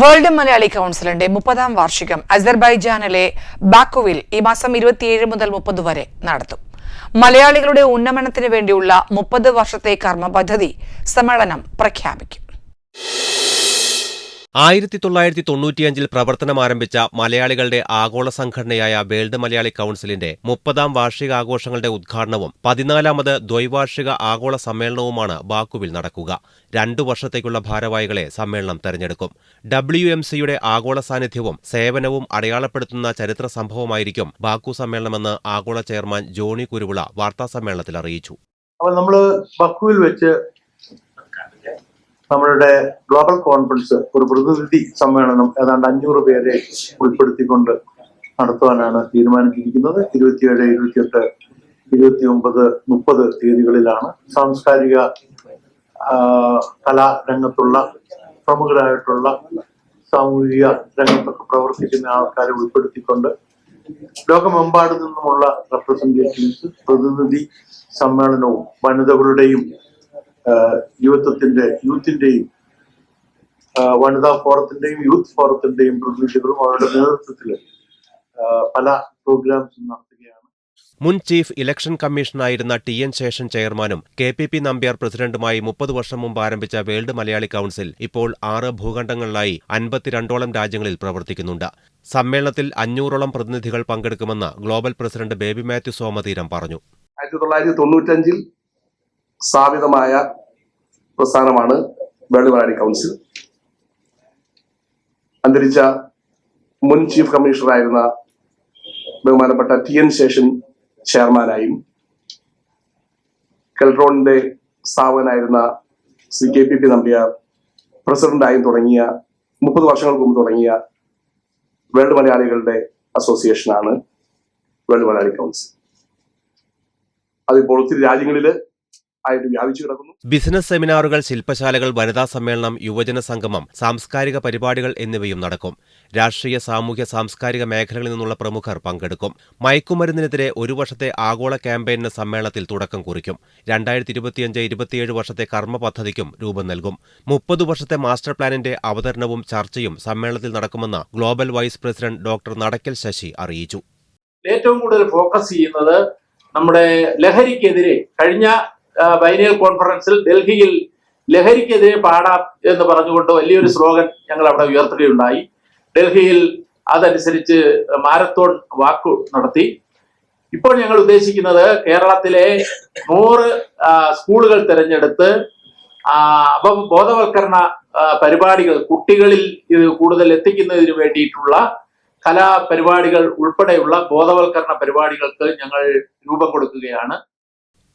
World Malayali കൗൺസിലിന്റെ മുപ്പതാം വാർഷികം അസർബൈജാനിലെ ബാക്കുവിൽ ഈ മാസം ഇരുപത്തിയേഴ് മുതൽ മുപ്പത് വരെ നടത്തും. മലയാളികളുടെ ഉന്നമനത്തിന് വേണ്ടിയുള്ള മുപ്പത് വർഷത്തെ കർമ്മ പദ്ധതി സമ്മേളനം പ്രഖ്യാപിക്കും. ആയിരത്തി തൊള്ളായിരത്തി തൊണ്ണൂറ്റിയഞ്ചിൽ പ്രവർത്തനം ആരംഭിച്ച മലയാളികളുടെ ആഗോള സംഘടനയായ വേൾഡ് മലയാളി കൗൺസിലിന്റെ മുപ്പതാം വാർഷികാഘോഷങ്ങളുടെ ഉദ്ഘാടനവും പതിനാലാമത് ദ്വൈവാർഷിക ആഗോള സമ്മേളനവുമാണ് ബാക്കുവിൽ നടക്കുക. രണ്ടു വർഷത്തേക്കുള്ള ഭാരവാഹികളെ സമ്മേളനം തെരഞ്ഞെടുക്കും. ഡബ്ല്യു എം സിയുടെ ആഗോള സാന്നിധ്യവും സേവനവും അടയാളപ്പെടുത്തുന്ന ചരിത്ര സംഭവമായിരിക്കും ബാക്കു സമ്മേളനമെന്ന് ആഗോള ചെയർമാൻ ജോണി കുരുവിള വാർത്താസമ്മേളനത്തിൽ അറിയിച്ചു. അപ്പോൾ നമ്മൾ ബക്കുവിൽ വെച്ച് നമ്മളുടെ ഗ്ലോബൽ കോൺഫറൻസ് ഒരു പ്രതിനിധി സമ്മേളനം ഏതാണ്ട് അഞ്ഞൂറ് പേരെ ഉൾപ്പെടുത്തിക്കൊണ്ട് നടത്തുവാനാണ് തീരുമാനിച്ചിരിക്കുന്നത്. ഇരുപത്തിയേഴ് ഇരുപത്തിയെട്ട് ഇരുപത്തി ഒമ്പത് മുപ്പത് തീയതികളിലാണ് സാംസ്കാരിക കലാരംഗത്തുള്ള പ്രമുഖരായിട്ടുള്ള സാമൂഹിക രംഗത്തൊക്കെ പ്രവർത്തിക്കുന്ന ആൾക്കാരെ ഉൾപ്പെടുത്തിക്കൊണ്ട് ലോകമെമ്പാടു നിന്നുമുള്ള റെപ്രസെന്റേറ്റീവ്സ് പ്രതിനിധി സമ്മേളനവും വനിതകളുടെയും യുവത്വത്തിന്റെ യൂത്തിന്റെയും വനിതാ ഫോറത്തിന്റെയും യൂത്ത് ഫോറത്തിന്റെയും പ്രതിനിധികളും അവരുടെ നേതൃത്വത്തിൽ പല പ്രോഗ്രാംസും നടത്തുകയാണ്. മുൻ ചീഫ് ഇലക്ഷൻ കമ്മീഷനായിരുന്ന ടി എൻ ശേഷൻ ചെയർമാനും കെ പി പി നമ്പ്യാർ പ്രസിഡന്റുമായി മുപ്പത് വർഷം മുമ്പ് ആരംഭിച്ച വേൾഡ് മലയാളി കൗൺസിൽ ഇപ്പോൾ ആറ് ഭൂഖണ്ഡങ്ങളിലായി അൻപത്തിരണ്ടോളം രാജ്യങ്ങളിൽ പ്രവർത്തിക്കുന്നുണ്ട്. സമ്മേളനത്തിൽ അഞ്ഞൂറോളം പ്രതിനിധികൾ പങ്കെടുക്കുമെന്ന് ഗ്ലോബൽ പ്രസിഡന്റ് ബേബി മാത്യു സോമതീരം പറഞ്ഞു. ആയിരത്തി തൊള്ളായിരത്തി തൊണ്ണൂറ്റഞ്ചിൽ സ്ഥാപിതമായ പ്രസ്ഥാനമാണ് വേൾഡ് മലയാളി കൗൺസിൽ അന്തരിച്ച മുൻ ചീഫ് കമ്മീഷണറായിരുന്ന ബഹുമാനപ്പെട്ട ടി എൻ ശേഷൻ ചെയർമാനായും കെൽട്രോണിന്റെ സ്ഥാപകനായിരുന്ന Shri K P P Nambiar പ്രസിഡന്റായും തുടങ്ങിയ മുപ്പത് വർഷങ്ങൾക്ക് മുമ്പ് തുടങ്ങിയ വേൾഡ് മലയാളികളുടെ അസോസിയേഷനാണ് വേൾഡ് മലയാളി കൗൺസിൽ അതിപ്പോൾ ഒത്തിരി രാജ്യങ്ങളിൽ ആയിട്ട് വ്യാപിച്ചു കിടക്കുന്നു. ബിസിനസ് സെമിനാറുകൾ ശില്പശാലകൾ വനിതാ സമ്മേളനം യുവജന സംഗമം സാംസ്കാരിക പരിപാടികൾ എന്നിവയും നടക്കും. രാഷ്ട്രീയ സാമൂഹ്യ സാംസ്കാരിക മേഖലകളിൽ നിന്നുള്ള പ്രമുഖർ പങ്കെടുക്കും. മയക്കുമരുന്നിനെതിരെ ഒരു വർഷത്തെ ആഗോള ക്യാമ്പയിന് സമ്മേളനത്തിൽ തുടക്കം കുറിക്കും. രണ്ടായിരത്തി ഇരുപത്തിയഞ്ച് ഇരുപത്തിയേഴ് വർഷത്തെ കർമ്മ പദ്ധതിക്കും രൂപം നൽകും. മുപ്പത് വർഷത്തെ മാസ്റ്റർ പ്ലാനിന്റെ അവതരണവും ചർച്ചയും സമ്മേളനത്തിൽ നടക്കുമെന്ന് global vice president doctor Nadakkal Sasi അറിയിച്ചു. ഏറ്റവും കൂടുതൽ ഫോക്കസ് ചെയ്യുന്നത് നമ്മുടെ ലഹരിക്കെതിരെ കഴിഞ്ഞ ബൈനിയൽ കോൺഫറൻസിൽ ഡൽഹിയിൽ ലഹരിക്കെതിരെ പാടാം എന്ന് പറഞ്ഞുകൊണ്ട് വലിയൊരു സ്ലോഗൻ ഞങ്ങൾ അവിടെ ഉയർത്തുകയുണ്ടായി. ഡൽഹിയിൽ അതനുസരിച്ച് മാരത്തോൺ വാക്കു നടത്തി. ഇപ്പോൾ ഞങ്ങൾ ഉദ്ദേശിക്കുന്നത് കേരളത്തിലെ നൂറ് സ്കൂളുകൾ തിരഞ്ഞെടുത്ത് അപ്പം ബോധവൽക്കരണ പരിപാടികൾ കുട്ടികളിൽ ഇത് കൂടുതൽ എത്തിക്കുന്നതിന് വേണ്ടിയിട്ടുള്ള കലാപരിപാടികൾ ഉൾപ്പെടെയുള്ള ബോധവൽക്കരണ പരിപാടികൾക്ക് ഞങ്ങൾ രൂപം കൊടുക്കുകയാണ്.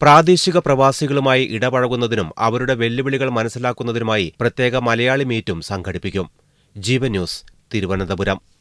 പ്രാദേശിക പ്രവാസികളുമായി ഇടപഴകുന്നതിനും അവരുടെ വെല്ലുവിളികൾ മനസ്സിലാക്കുന്നതിനുമായി പ്രത്യേക മലയാളി മീറ്റും സംഘടിപ്പിക്കും. ജീവൻ ന്യൂസ് തിരുവനന്തപുരം.